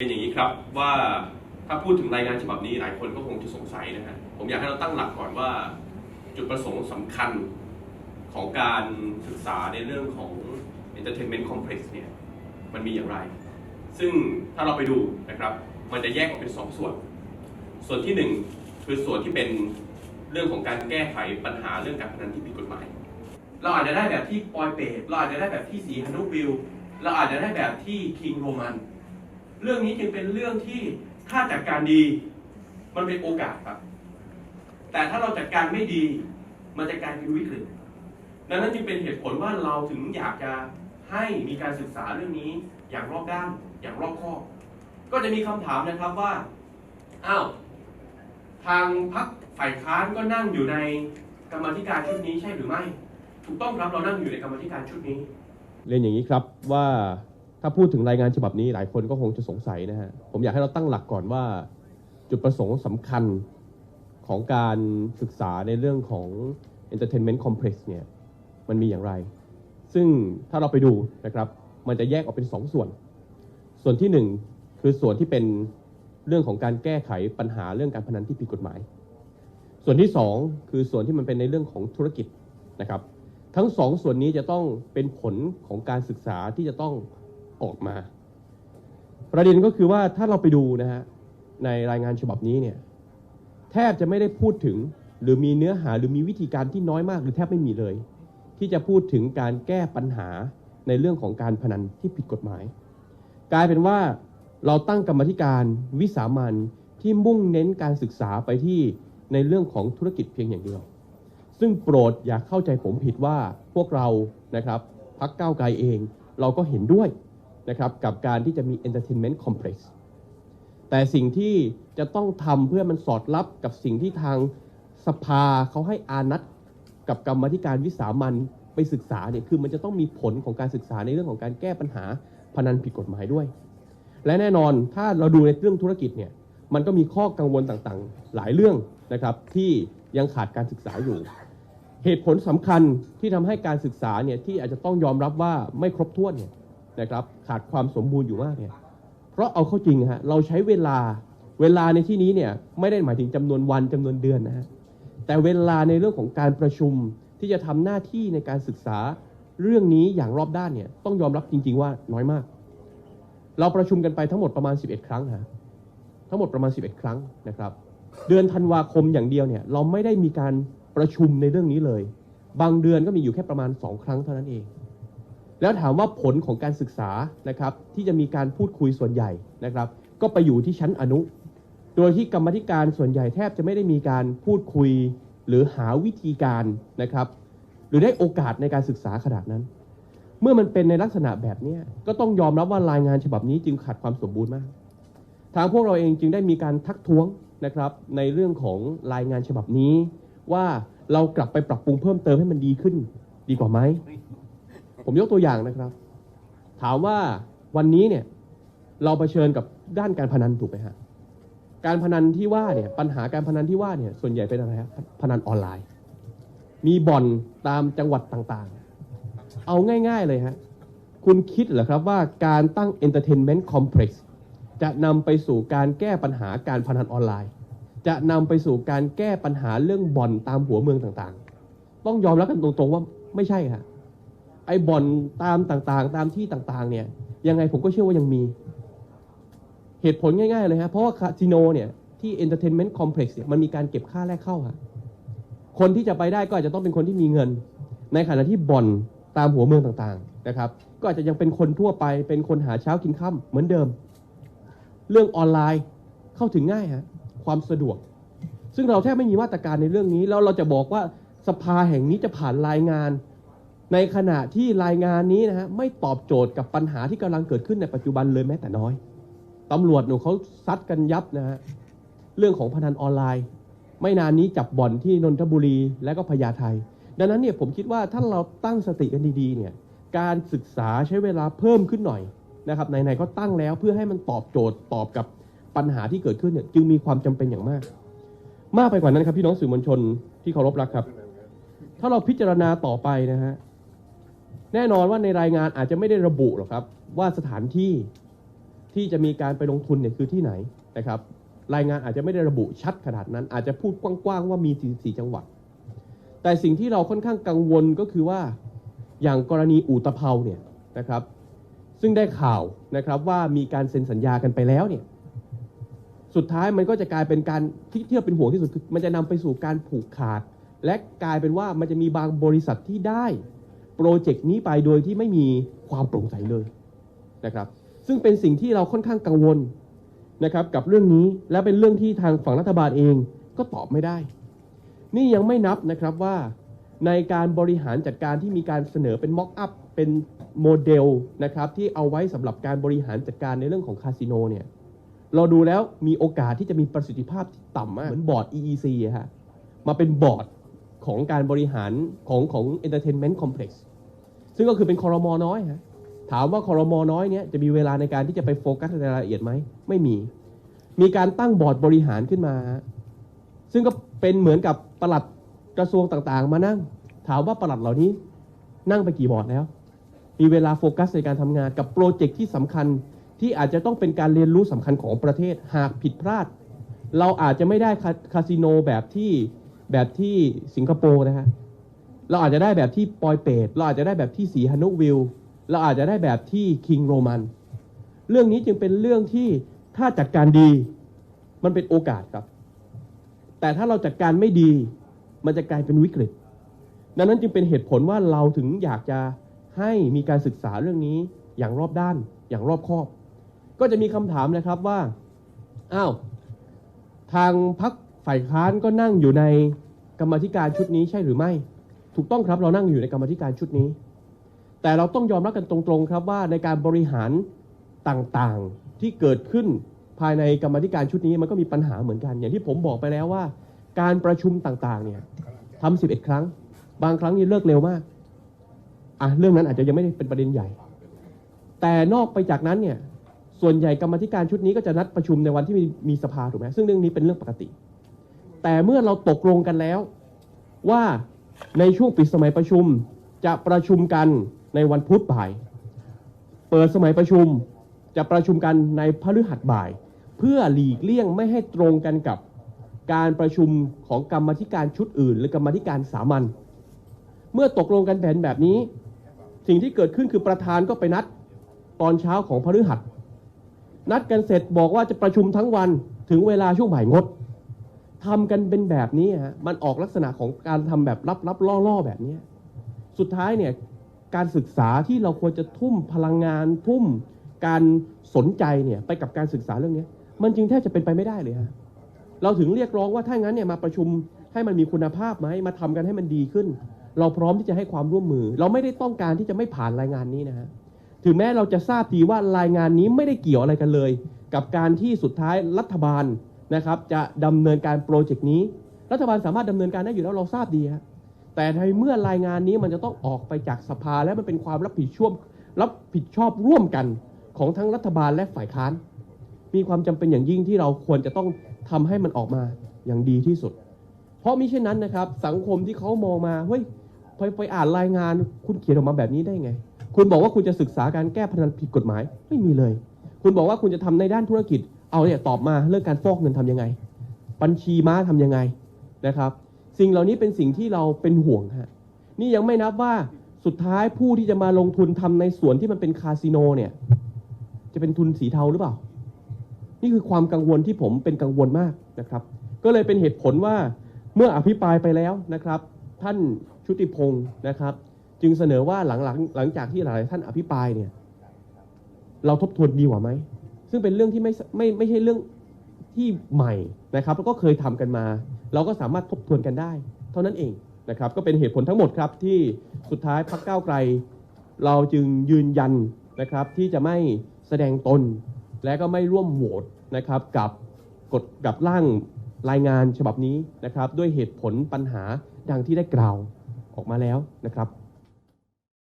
เป็นอย่างนี้ครับว่าถ้าพูดถึงรายงานฉบับนี้หลายคนก็คงจะสงสัยนะฮะผมอยากให้เราตั้งหลักก่อนว่า จุดประสงค์สำคัญของการศึกษาในเรื่องของ entertainment complex เนี่ยมันมีอย่างไร ซึ่งถ้าเราไปดูนะครับ มันจะแยกออกเป็นสองส่วน ส่วนที่หนึ่งคือส่วนที่เป็นเรื่องของการแก้ไขปัญหาเรื่องการพนันที่ผิดกฎหมาย เราอาจจะได้แบบที่ปอยเปตเราอาจจะได้แบบที่สีฮานุวิลเราอาจจะได้แบบที่คิงโรมัน เรื่องนี้จึงเป็นเรื่องที่ถ้าจัดการดี มันเป็นโอกาสครับ แต่ถ้าเราจัดการไม่ดี มันจะกลายเป็นวิกฤตดังนั้นจึงเป็นเหตุผลว่าเราถึงอยากจะให้มีการศึกษาเรื่องนี้อย่างรอบด้าน อย่างรอบคอบ ก็จะมีคำถามนะครับว่าอ้าวทางพรรคฝ่ายค้านก็นั่งอยู่ในกรรมธิการชุดนี้ใช่หรือไม่ ถูกต้องครับเรานั่งอยู่ในกรรมธิการชุดนี้ เรียนอย่างนี้ครับว่า ถ้าพูดถึงรายงานฉบับนี้หลายคนก็คงจะสงสัยนะฮะ ผมอยากให้เราตั้งหลักก่อนว่า จุดประสงค์สำคัญของการศึกษาในเรื่องของ entertainment complex เนี่ย มันมีอย่างไร ซึ่งถ้าเราไปดูนะครับ มันจะแยกออกเป็นสองส่วน ส่วนที่หนึ่งคือส่วนที่เป็นเรื่องของการแก้ไขปัญหาเรื่องการพนันที่ผิดกฎหมาย ส่วนที่สองคือส่วนที่มันเป็นในเรื่องของธุรกิจนะครับ ทั้งสองส่วนนี้จะต้องเป็นผลของการศึกษาที่จะต้อง ออกมา ประเด็นก็คือว่าถ้าเราไปดูนะฮะในรายงานฉบับนี้เนี่ยแทบจะไม่ได้พูดถึงหรือมีเนื้อหาหรือมีวิธีการที่น้อยมากหรือแทบไม่มีเลย ที่จะพูดถึงการแก้ปัญหาในเรื่องของการพนันที่ผิดกฎหมาย กลายเป็นว่าเราตั้งกรรมธิการวิสามันที่มุ่งเน้นการศึกษาไปที่ในเรื่องของธุรกิจเพียงอย่างเดียว ซึ่งโปรดอย่าเข้าใจผมผิดว่าพวกเรานะครับพักก้าวไกลเอง เราก็เห็นด้วย นะครับกับการที่จะมี entertainment complex แต่สิ่งที่จะต้องทำเพื่อมันสอดรับกับสิ่งที่ทางสภาเขาให้อานัดกับกรรมธิการวิสามันไปศึกษาเนี่ยคือมันจะต้องมีผลของการศึกษาในเรื่องของการแก้ปัญหาพนันผิดกฎหมายด้วย และแน่นอนถ้าเราดูในเรื่องธุรกิจเนี่ยมันก็มีข้อกังวลต่างๆ หลายเรื่องนะครับที่ยังขาดการศึกษาอยู่ เหตุผลสำคัญที่ทำให้การศึกษาเนี่ยที่อาจจะต้องยอมรับว่าไม่ครบถ้วนเนี่ย นะครับขาดความสมบูรณ์อยู่มากเนี่ยเพราะเอาเข้าจริงฮะเราใช้เวลาเวลาในที่นี้เนี่ยไม่ได้หมายถึงจำนวนวันจำนวนเดือนนะฮะแต่เวลาในเรื่องของการประชุมที่จะทำหน้าที่ในการศึกษาเรื่องนี้อย่างรอบด้านเนี่ยต้องยอมรับจริง ๆ ว่าน้อยมาก เราประชุมกันไปทั้งหมดประมาณ 11 ครั้งฮะทั้งหมดประมาณ 11 ครั้งนะครับ เดือนธันวาคมอย่างเดียวเนี่ยเราไม่ได้มีการประชุมในเรื่องนี้เลย บางเดือนก็มีอยู่แค่ประมาณ 2 ครั้งเท่านั้นเอง แล้วถามว่าผลของการศึกษานะครับที่จะมีการพูดคุยส่วนใหญ่นะครับ ก็ไปอยู่ที่ชั้นอนุ โดยที่กรรมธิการส่วนใหญ่แทบจะไม่ได้มีการพูดคุย หรือหาวิธีการนะครับ หรือได้โอกาสในการศึกษาขนาดนั้น เมื่อมันเป็นในลักษณะแบบนี้ก็ต้องยอมรับว่ารายงานฉบับนี้จึงขาดความสมบูรณ์มาก ทางพวกเราเองจึงได้มีการทักท้วงนะครับในเรื่องของรายงานฉบับนี้ ว่าเรากลับไปปรับปรุงเพิ่มเติมให้มันดีขึ้น ดีกว่าไหม ผมยกตัวอย่างนะครับ ถามว่าวันนี้เนี่ยเราเผชิญกับด้านการพนันถูกไหมฮะการพนันที่ว่าเนี่ยปัญหาการพนันที่ว่าเนี่ยส่วนใหญ่เป็นอะไรครับพนันออนไลน์ มีบ่อนตามจังหวัดต่างๆ เอาง่าย ๆเลยฮะคุณคิดเหรอครับว่าการตั้ง entertainment complex จะนำไปสู่การแก้ปัญหาการพนันออนไลน์ จะนำไปสู่การแก้ปัญหาเรื่องบ่อนตามหัวเมืองต่างๆ ต้องยอมรับกันตรงๆว่าไม่ใช่ค่ะ ไอ้บ่อนตามต่างๆ ตามที่ต่างๆ เนี่ย ยังไงผมก็เชื่อว่ายังมี เหตุผลง่าย ๆ เลยฮะเพราะว่าคาสิโนเนี่ยที่ entertainment complex เนี่ยมันมีการเก็บค่าแรกเข้าฮะคนที่จะไปได้ก็อาจจะต้องเป็นคนที่มีเงิน ในขณะที่บ่อนตามหัวเมืองต่างๆนะครับ ก็อาจจะยังเป็นคนทั่วไปเป็นคนหาเช้ากินค่ำเหมือนเดิม เรื่องออนไลน์เข้าถึงง่ายฮะความสะดวก ซึ่งเราแทบไม่มีมาตรการในเรื่องนี้แล้วเราจะบอกว่าสภาแห่งนี้จะผ่านรายงาน ในขณะที่รายงานนี้นะฮะไม่ตอบโจทย์กับปัญหาที่กำลังเกิดขึ้นในปัจจุบันเลยแม้แต่น้อยตำรวจหนูเขาซัดกันยับนะฮะเรื่องของพนันออนไลน์ ไม่นานนี้จับบ่อนที่นนทบุรีและก็พญาไทดังนั้นเนี่ยผมคิดว่าถ้าเราตั้งสติกันดีๆเนี่ยการศึกษาใช้เวลาเพิ่มขึ้นหน่อยนะครับไหนๆก็ตั้งแล้วเพื่อให้มันตอบโจทย์ตอบกับปัญหาที่เกิดขึ้นเนี่ยจึงมีความจำเป็นอย่างมาก มากไปกว่านั้นครับพี่น้องสื่อมวลชนที่เคารพรักครับ ถ้าเราพิจารณาต่อไปนะฮะ แน่นอนว่าในรายงานอาจจะไม่ได้ระบุหรอกครับ ว่าสถานที่ที่จะมีการไปลงทุนเนี่ยคือที่ไหนนะครับ รายงานอาจจะไม่ได้ระบุชัดขนาดนั้น อาจจะพูดกว้างๆว่ามี 44 จังหวัด แต่สิ่งที่เราค่อนข้างกังวลก็คือว่าอย่างกรณีอู่ตะเภาเนี่ยนะครับ ซึ่งได้ข่าวนะครับว่ามีการเซ็นสัญญากันไปแล้วเนี่ยสุดท้ายมันก็จะกลายเป็นการที่ที่เราเป็นห่วงที่สุดคือมันจะนำไปสู่การผูกขาด และกลายเป็นว่ามันจะมีบางบริษัทที่ได้ โปรเจกต์นี้ไปโดยที่ไม่มีความโปร่งใสเลยนะครับ ซึ่งเป็นสิ่งที่เราค่อนข้างกังวลนะครับกับเรื่องนี้และเป็นเรื่องที่ทางฝั่งรัฐบาลเองก็ตอบไม่ได้ นี่ยังไม่นับนะครับว่าในการบริหารจัดการที่มีการเสนอเป็นม็อกอัพเป็นโมเดลนะครับที่เอาไว้สำหรับการบริหารจัดการในเรื่องของคาสิโนเนี่ยเราดูแล้วมีโอกาสที่จะมีประสิทธิภาพที่ต่ำมากเหมือนบอร์ด EEC อะฮะมาเป็นบอร์ดของการบริหารของของ Entertainment Complex ซึ่งก็คือเป็นคอรมอน้อยฮะถามว่าคอรมอน้อยเนี้ยจะมีเวลาในการที่จะไปโฟกัสในรายละเอียดไหมไม่มี มีการตั้งบอร์ดบริหารขึ้นมาฮะซึ่งก็เป็นเหมือนกับปลัดกระทรวงต่างๆ มานั่ง ถามว่าปลัดเหล่านี้นั่งไปกี่บอร์ดแล้ว มีเวลาโฟกัสในการทำงานกับโปรเจกต์ที่สำคัญที่อาจจะต้องเป็นการเรียนรู้สำคัญของประเทศหากผิดพลาด เราอาจจะไม่ได้คาคาสิโนแบบที่แบบที่สิงคโปร์นะฮะ เราอาจจะได้แบบที่ปอยเปตเราอาจจะได้แบบที่สีฮานุวิลเราอาจจะได้แบบที่คิงโรมัน เรื่องนี้จึงเป็นเรื่องที่ถ้าจัดการดีมันเป็นโอกาสครับ แต่ถ้าเราจัดการไม่ดี มันจะกลายเป็นวิกฤต ดังนั้นจึงเป็นเหตุผลว่าเราถึงอยากจะให้มีการศึกษาเรื่องนี้อย่างรอบด้านอย่างรอบคอบ ก็จะมีคำถามนะครับว่าอ้าวทางพักฝ่ายค้านก็นั่งอยู่ในกรรมธิการชุดนี้ใช่หรือไม่ ถูกต้องครับเรานั่งอยู่ในกรรมธิการชุดนี้ แต่เราต้องยอมรับกันตรงๆครับว่าในการบริหารต่างๆที่เกิดขึ้นภายในกรรมธิการชุดนี้มันก็มีปัญหาเหมือนกัน อย่างที่ผมบอกไปแล้วว่า การประชุมต่างๆเนี่ยทำสิบเอ็ดครั้ง บางครั้งนี่เลิกเร็วมากอะเรื่องนั้นอาจจะยังไม่ได้เป็นประเด็นใหญ่ แต่นอกไปจากนั้นเนี่ยส่วนใหญ่กรรมธิการชุดนี้ก็จะนัดประชุมในวันที่มีมีสภาถูกไหมซึ่งเรื่องนี้เป็นเรื่องปกติ แต่เมื่อเราตกลงกันแล้วว่า ในช่วงปิดสมัยประชุมจะประชุมกันในวันพุธบ่าย เปิดสมัยประชุมจะประชุมกันในพฤหัสบ่าย เพื่อหลีกเลี่ยงไม่ให้ตรงกันกับการประชุมของกรรมธิการชุดอื่น หรือกรรมธิการสามัญเมื่อตกลงกันแผนแบบนี้ สิ่งที่เกิดขึ้นคือประธานก็ไปนัดตอนเช้าของพฤหัส นัดกันเสร็จบอกว่าจะประชุมทั้งวันถึงเวลาช่วงบ่ายงด ทำกันเป็นแบบนี้ฮะมันออกลักษณะของการทำแบบลับๆล่อๆแบบนี้สุดท้ายเนี่ยการศึกษาที่เราควรจะทุ่มพลังงานทุ่มการสนใจเนี่ยไปกับการศึกษาเรื่องนี้มันจึงแทบจะเป็นไปไม่ได้เลยฮะเราถึงเรียกร้องว่าถ้างั้นเนี่ยมาประชุมให้มันมีคุณภาพไหมมาทำกันให้มันดีขึ้น เราพร้อมที่จะให้ความร่วมมือ เราไม่ได้ต้องการที่จะไม่ผ่านรายงานนี้นะฮะถึงแม้เราจะทราบดีว่ารายงานนี้ไม่ได้เกี่ยวอะไรกันเลย กับการที่สุดท้ายรัฐบาล นะครับจะดำเนินการโปรเจกต์นี้ รัฐบาลสามารถดำเนินการได้อยู่แล้วเราทราบดีฮะแต่ในเมื่อรายงานนี้มันจะต้องออกไปจากสภาและมันเป็นความรับผิดชอบรับผิดชอบร่วมกันของทั้งรัฐบาลและฝ่ายค้าน มีความจำเป็นอย่างยิ่งที่เราควรจะต้องทำให้มันออกมาอย่างดีที่สุด เพราะมิเช่นนั้นนะครับ สังคมที่เขามองมาเฮ้ยไปไปอ่านรายงานคุณเขียนออกมาแบบนี้ได้ไง คุณบอกว่าคุณจะศึกษาการแก้พนันผิดกฎหมายไม่มีเลย คุณบอกว่าคุณจะทำในด้านธุรกิจ เอาเนี่ยตอบมาเรื่องการฟอกเงินทำยังไง บัญชีม้าทำยังไงนะครับ สิ่งเหล่านี้เป็นสิ่งที่เราเป็นห่วงฮะนี่ยังไม่นับว่าสุดท้ายผู้ที่จะมาลงทุนทำในส่วนที่มันเป็นคาสิโนเนี่ยจะเป็นทุนสีเทาหรือเปล่า นี่คือความกังวลที่ผมเป็นกังวลมากนะครับ ก็เลยเป็นเหตุผลว่าเมื่ออภิปรายไปแล้วนะครับ ท่านชุติพงศ์นะครับ จึงเสนอว่าหลังหลังหลังจากที่หลายท่านอภิปรายเนี่ย เราทบทวนดีกว่าไหม ซึ่งเป็นเรื่องที่ไม่ไม่ไม่ใช่เรื่องที่ใหม่นะครับ แล้วก็เคยทำกันมา เราก็สามารถทบทวนกันได้ เท่านั้นเองนะครับ ก็เป็นเหตุผลทั้งหมดครับที่สุดท้ายพรรคก้าวไกล เราจึงยืนยันนะครับที่จะไม่แสดงตน และก็ไม่ร่วมโหวตนะครับกับกฎกับร่างรายงานฉบับนี้นะครับ ด้วยเหตุผลปัญหาดังที่ได้กล่าวออกมาแล้วนะครับ